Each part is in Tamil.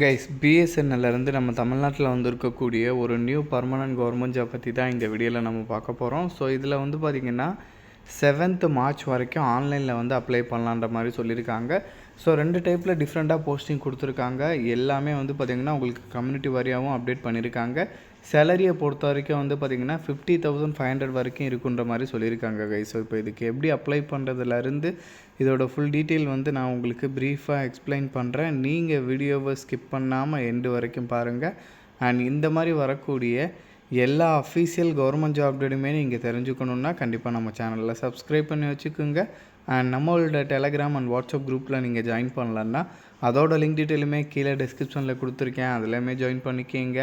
கைஸ் பிஎஸ்என்எல்லேருந்து நம்ம தமிழ்நாட்டில் வந்து இருக்கக்கூடிய ஒரு நியூ பர்மனன்ட் கவர்மெண்ட் ஜாப் பற்றி தான் இந்த வீடியோவில் நம்ம பார்க்க போகிறோம் ஸோ இதில் வந்து பார்த்திங்கன்னா செவன்த்து மார்ச் வரைக்கும் ஆன்லைனில் வந்து அப்ளை பண்ணலான்ற மாதிரி சொல்லியிருக்காங்க. ஸோ ரெண்டு டைப்பில் டிஃப்ரெண்ட்டாக போஸ்டிங் கொடுத்துருக்காங்க. எல்லாமே வந்து பார்த்திங்கன்னா உங்களுக்கு கம்யூனிட்டி வாரியாகவும் அப்டேட் பண்ணியிருக்காங்க. சேலரியை பொறுத்த வரைக்கும் வந்து பார்த்திங்கன்னா ஃபிஃப்டி தௌசண்ட் ஃபைவ் ஹண்ட்ரட் வரைக்கும் இருக்குன்ற மாதிரி சொல்லியிருக்காங்க கை ஸோ இப்போ இதுக்கு எப்படி அப்ளை பண்ணுறதுலேருந்து இதோட ஃபுல் டீட்டெயில் வந்து நான் உங்களுக்கு ப்ரீஃபாக எக்ஸ்பிளைன் பண்ணுறேன் நீங்கள் வீடியோவை ஸ்கிப் பண்ணாமல் எண்டு வரைக்கும் பாருங்கள் அண்ட் இந்த மாதிரி வரக்கூடிய எல்லா அஃபீஷியல் கவர்மெண்ட் ஜாப் நீங்கள் தெரிஞ்சுக்கணுன்னா கண்டிப்பாக நம்ம சேனலில் சப்ஸ்கிரைப் பண்ணி வச்சுக்கோங்க. அண்ட் நம்மளோட டெலகிராம் அண்ட் வாட்ஸ்அப் குரூப்பில் நீங்கள் ஜாயின் பண்ணலன்னா அதோட லிங்க் டீட்டெயிலுமே கீழே டிஸ்கிரிப்ஷனில் கொடுத்துருக்கேன். அதுலேயுமே ஜாயின் பண்ணிக்கிங்க.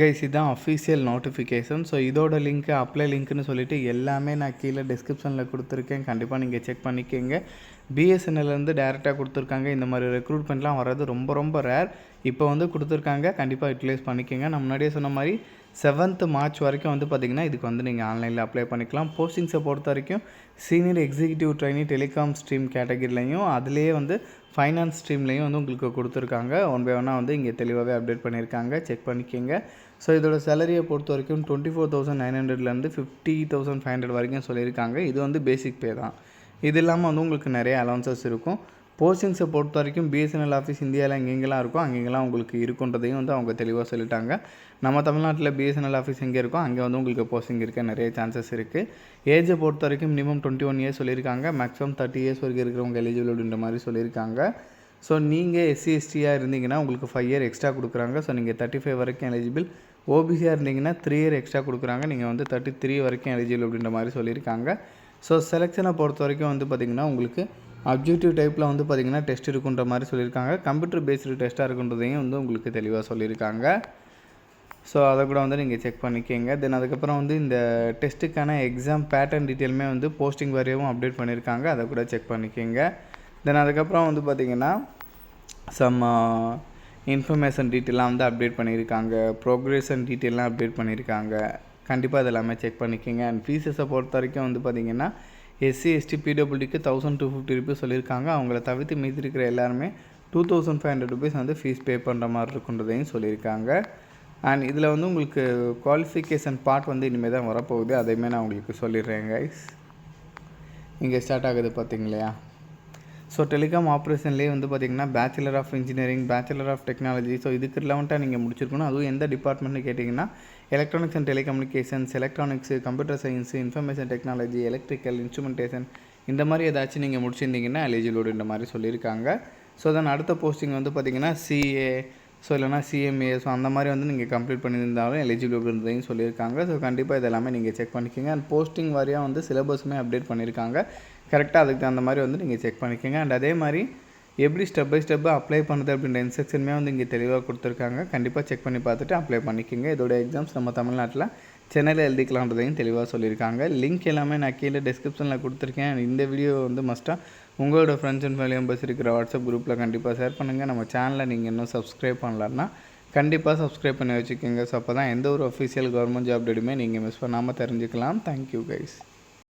கைஸ் இதுதான் அஃபீஷியல் நோட்டிஃபிகேஷன் ஸோ இதோட லிங்க்கு அப்ளை லிங்க்னு சொல்லிட்டு எல்லாமே நான் கீழே டிஸ்கிரிப்ஷனில் கொடுத்துருக்கேன். கண்டிப்பாக நீங்கள் செக் பண்ணிக்கோங்க. பிஎஸ்என்எல்லேருந்து டேரெக்டாக கொடுத்துருக்காங்க. இந்த மாதிரி ரெக்ரூட்மெண்ட்லாம் வர்றது ரொம்ப ரொம்ப ரேர் இப்போ வந்து கொடுத்துருக்காங்க. கண்டிப்பாக யூட்டிலைஸ் பண்ணிக்கோங்க. நான் முன்னாடியே சொன்ன மாதிரி செவன்த் மார்ச் வரைக்கும் வந்து பார்த்திங்கன்னா இதுக்கு வந்து நீங்கள் ஆன்லைனில் அப்ளை பண்ணிக்கலாம். போஸ்டிங்ஸை பொறுத்த வரைக்கும் senior executive trainee telecom stream கேட்டகிரிலையும் அதுலேயே வந்து ஃபைனான்ஸ் ஸ்ட்ரீம்லேயும் வந்து உங்களுக்கு கொடுத்துருக்காங்க. ஒன் பை ஒன்னாக வந்து இங்கே தெளிவாகவே அப்டேட் பண்ணியிருக்காங்க. செக் பண்ணிக்கோங்க. ஸோ இதோட சேலரியை பொறுத்த வரைக்கும் டுவெண்ட்டி ஃபோர் தௌசண்ட் நைன் ஹண்ட்ரட்லேருந்து ஃபிஃப்டி தௌசண்ட் ஃபைவ் ஹண்ட்ரட் வரைக்கும் சொல்லியிருக்காங்க. இது வந்து பேசிக் பே தான். இது இல்லாமல் வந்து உங்களுக்கு நிறைய அலவன்சஸ் இருக்கும். போஸ்டிங்ஸை பொறுத்த வரைக்கும் பிஎஸ்என்எல் ஆஃபீஸ் இந்தியாவில் எங்கெங்கெல்லாம் இருக்கோ அங்கெங்கெல்லாம் உங்களுக்கு இருக்குன்றதையும் வந்து அவங்க தெளிவாக சொல்லிட்டாங்க. நம்ம தமிழ்நாட்டில் பிஎஸ்என்எல் ஆஃபீஸ் எங்கே இருக்கோ அங்கே வந்து உங்களுக்கு போஸ்டிங் இருக்க நிறைய சான்சஸ் இருக்குது ஏஜை பொறுத்த வரைக்கும் மினிமம் டுவெண்ட்டி ஒன் இயர்ஸ் சொல்லியிருக்காங்க. மேக்ஸிமம் தேர்ட்டி இயர்ஸ் வரைக்கும் இருக்கிறவங்க எலிஜிபிள் அப்படின்ற மாதிரி சொல்லியிருக்காங்க. ஸோ நீங்கள் எஸ்சி எஸ்டியாக இருந்தீங்கன்னா உங்களுக்கு ஃபைவ் இயர் எக்ஸ்ட்ரா கொடுக்குறாங்க. ஸோ நீங்கள் தேர்ட்டி ஃபைவ் வரைக்கும் எலிஜிபிள் ஓபிசியாக இருந்தீங்கன்னா த்ரீ இயர் எக்ஸ்ட்ரா கொடுக்குறாங்க. நீங்கள் வந்து தேர்ட்டி த்ரீ வரைக்கும் எலிஜிபிள் அப்படின்ற மாதிரி சொல்லியிருக்காங்க. ஸோ செலெக்ஷனை பொறுத்த வரைக்கும் வந்து பார்த்திங்கன்னா உங்களுக்கு அப்ஜெக்டிவ் டைப்பில் வந்து பார்த்திங்கன்னா டெஸ்ட் இருக்குன்ற மாதிரி சொல்லியிருக்காங்க. கம்ப்யூட்டர் பேஸ்டு டெஸ்ட்டாக இருக்குன்றதையும் வந்து உங்களுக்கு தெளிவாக சொல்லியிருக்காங்க. ஸோ அதை கூட வந்து நீங்கள் செக் பண்ணிக்கோங்க. தென் அதுக்கப்புறம் வந்து இந்த டெஸ்ட்டுக்கான எக்ஸாம் பேட்டர்ன் டீட்டெயிலுமே வந்து போஸ்டிங் வரையவும் அப்டேட் பண்ணியிருக்காங்க. அதை கூட செக் பண்ணிக்கோங்க. தென் அதுக்கப்புறம் வந்து பார்த்திங்கன்னா சம் இன்ஃபர்மேஷன் uh, டீட்டெயிலாம் வந்து அப்டேட் பண்ணியிருக்காங்க. ப்ரோக்ரேஷன் டீட்டெயிலாம் அப்டேட் பண்ணியிருக்காங்க. கண்டிப்பாக இதெல்லாமே செக் பண்ணிக்கோங்க. அண்ட் ஃபீஸஸை பொறுத்த வரைக்கும் வந்து பார்த்திங்கன்னா எஸ்சி எஸ்டி பிடபிள்யூக்கு தௌசண்ட் டூ ஃபிஃப்டி ருபீஸ் சொல்லியிருக்காங்க. அவங்கள தவிர்த்து மீதி இருக்கிற எல்லாருமே two thousand five hundred rupees வந்து ஃபீஸ் பே பண்ணுற மாதிரி இருக்குன்றதையும் சொல்லியிருக்காங்க. அண்ட் இதில் வந்து உங்களுக்கு குவாலிஃபிகேஷன் பார்ட் வந்து இனிமேல் தான் வரப்போகுது. அதையுமே நான் உங்களுக்கு சொல்லிடுறேன் கைஸ் இங்கே ஸ்டார்ட் ஆகுது பார்த்திங்களையா ஸோ டெலிகாம் ஆப்ரேஷன்லேயே வந்து பார்த்திங்கன்னா bachelor of engineering bachelor of technology so இதுக்கு ரிலவெண்ட்டாக நீங்கள் முடிச்சிருக்கணும். அதுவும் எந்த டிபார்ட்மெண்ட்னு கேட்டிங்கன்னா electronics and telecommunications electronics computer science information technology electrical instrumentation இந்த மாதிரி ஏதாச்சும் நீங்கள் முடிச்சிருந்தீங்கன்னா எலிஜிபிள் இந்த மாதிரி சொல்லியிருக்காங்க. ஸோ தென் அடுத்த போஸ்டிங் வந்து பார்த்திங்கன்னா சிஏ ஸோ இல்லைனா சிஎம்ஏ ஸோ அந்த மாதிரி வந்து நீங்கள் கம்ப்ளீட் பண்ணியிருந்தாலும் எலிஜிபிள் அப்படின்றதையும் சொல்லியிருக்காங்க. ஸோ கண்டிப்பாக இதெல்லாமே நீங்கள் செக் பண்ணிக்கோங்க. அண்ட் போஸ்டிங் வாரியாக வந்து சிலபஸுமே அப்டேட் பண்ணியிருக்காங்க. கரெக்டாக அதுக்கு தகுந்த மாதிரி வந்து நீங்கள் செக் பண்ணிக்கோங்க. அண்ட் அதே மாதிரி எப்படி ஸ்டெப் பை ஸ்டெப்பு அப்ளை பண்ணுறது அப்படின்ற இன்ஸ்ட்ரக்ஷனுமே வந்து இங்கே தெளிவாக கொடுத்துருக்காங்க. கண்டிப்பாக செக் பண்ணி பார்த்துட்டு அப்ளை பண்ணிக்கோங்க. இதோட எக்ஸாம்ஸ் நம்ம தமிழ்நாட்டில் சென்னையில் எழுதிக்கலான்றதையும் தெளிவாக சொல்லியிருக்காங்க. லிங்க் எல்லாமே நான் கீழே டிஸ்கிரிப்ஷனில் கொடுத்துருக்கேன். இந்த வீடியோ வந்து மஸ்ட்டாக உங்களோட ஃப்ரெண்ட்ஸ் அண்ட் ஃபேமிலி மெம்பர்ஸ் இருக்கிற வாட்ஸ்அப் குரூப்பில் கண்டிப்பாக ஷேர் பண்ணுங்கள் நம்ம சேனலை நீங்கள் இன்னும் சப்ஸ்கிரைப் பண்ணலான்னா கண்டிப்பாக சப்ஸ்கிரைப் பண்ணி வச்சுக்கோங்க. ஸோ அப்போ தான் எந்த ஒரு அஃபீஷியல் கவர்மெண்ட் ஜாப் டேட்டுமே நீங்கள் மிஸ் பண்ணாமல் தெரிஞ்சுக்கலாம். Thank you guys